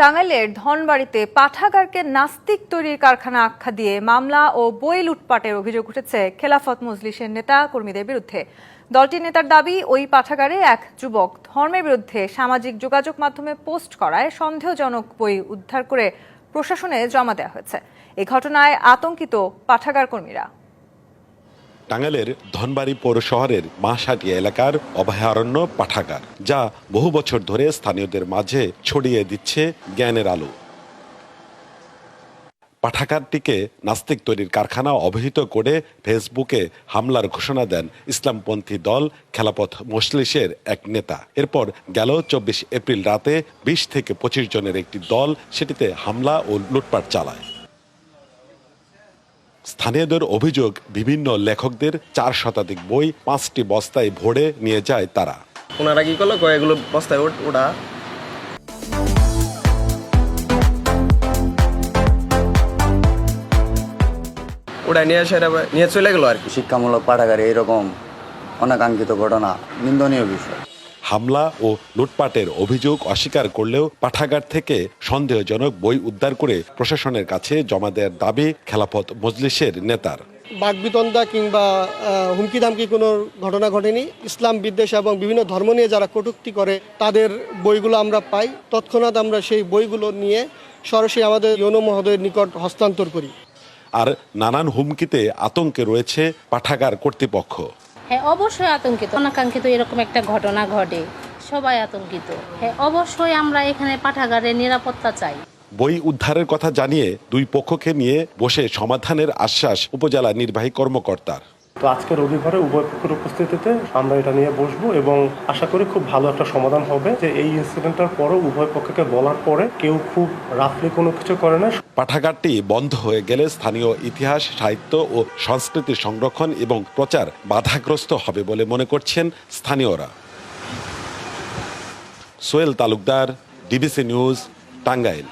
টাঙ্গাইলের ধনবাড়িতে পাঠাগারকে নাস্তিক তৈরির কারখানা আখ্যা দিয়ে মামলা ও বই লুটপাটের অভিযোগ উঠেছে খেলাফত মজলিসের নেতা কর্মীদের বিরুদ্ধে। দলটির নেতার দাবি, ওই পাঠাগারে এক যুবক ধর্মের বিরুদ্ধে সামাজিক যোগাযোগ মাধ্যমে পোস্ট করায় সন্দেহজনক বই উদ্ধার করে প্রশাসনে জমা দেওয়া হয়েছে। এই ঘটনায় আতঙ্কিত পাঠাগার কর্মীরা টাঙ্গাইলের ধনবাড়ি পৌর শহরের মাসাটিয়া এলাকার অভয়ারণ্য পাঠাগার, যা বহু বছর ধরে স্থানীয়দের মাঝে ছড়িয়ে দিচ্ছে জ্ঞানের আলো। পাঠাগারটিকে নাস্তিক তৈরির কারখানা অবহিত করে ফেসবুকে হামলার ঘোষণা দেন ইসলামপন্থী দল খেলাপথ মজলিসের এক নেতা। এরপর গেল চব্বিশ এপ্রিল রাতে বিশ থেকে পঁচিশ জনের একটি দল সেটিতে হামলা ও লুটপাট চালায়। স্থানীয়দের অভিযোগ বিভিন্ন লেখকদের চার শতাধিক বই পাঁচটি বস্তায় ভরে নিয়ে যায় তারা। ওনারা কি করল? কয় এগুলো বস্তায় ওঠ- ওটা। ওটা নিয়ে এসে নিয়ে চলে গেলো আর কি। শিক্ষামূলক পাঠাগারে এরকম অনাকাঙ্ক্ষিত ঘটনা নিন্দনীয় বিষয়। হামলা ও লুটপাটের অভিযোগ অস্বীকার করলেও পাঠাগার থেকে সন্দেহজনক বই উদ্ধার করে প্রশাসনের কাছে জমা দেওয়ার দাবি খেলাফত মজলিসের নেতার। বাকবিতন্দা কিংবা হুমকি ধামকি কোনো ঘটনা ঘটেনি। ইসলাম বিদ্বেষ এবং বিভিন্ন ধর্ম নিয়ে যারা কটুক্তি করে তাদের বইগুলো আমরা পাই। তৎক্ষণাৎ আমরা সেই বইগুলো নিয়ে সরাসরি আমাদের ইউনো মহোদয়ের নিকট হস্তান্তর করি। আর নানান হুমকিতে আতঙ্কে রয়েছে পাঠাগার কর্তৃপক্ষ। হ্যাঁ অবশ্যই আতঙ্কিত। অনাকাঙ্ক্ষিত এরকম একটা ঘটনা ঘটে। সবাই আতঙ্কিত। হ্যাঁ অবশ্যই আমরা এখানে পাঠাগারের নিরাপত্তা চাই। বই উদ্ধারের কথা জানিয়ে দুই পক্ষকে নিয়ে বসে সমাধানের আশ্বাস উপজেলা নির্বাহী কর্মকর্তার। তো আজকে রবিবারে উভয় পক্ষের উপস্থিতিতে আমরা এটা নিয়ে বসবো এবং আশা করি খুব ভালো একটা সমাধান হবে যে এই ইনসিডেন্টটার পরও উভয় পক্ষকে বলার পরে কেউ খুব রাফলি কোনো কিছু করে না। পাঠাগারটি বন্ধ হয়ে গেলে স্থানীয় ইতিহাস, সাহিত্য ও সংস্কৃতি সংরক্ষণ এবং প্রচার বাধাগ্রস্ত হবে বলে মনে করছেন স্থানীয়রা। Sohel Talukdar, DBC news, Tangail.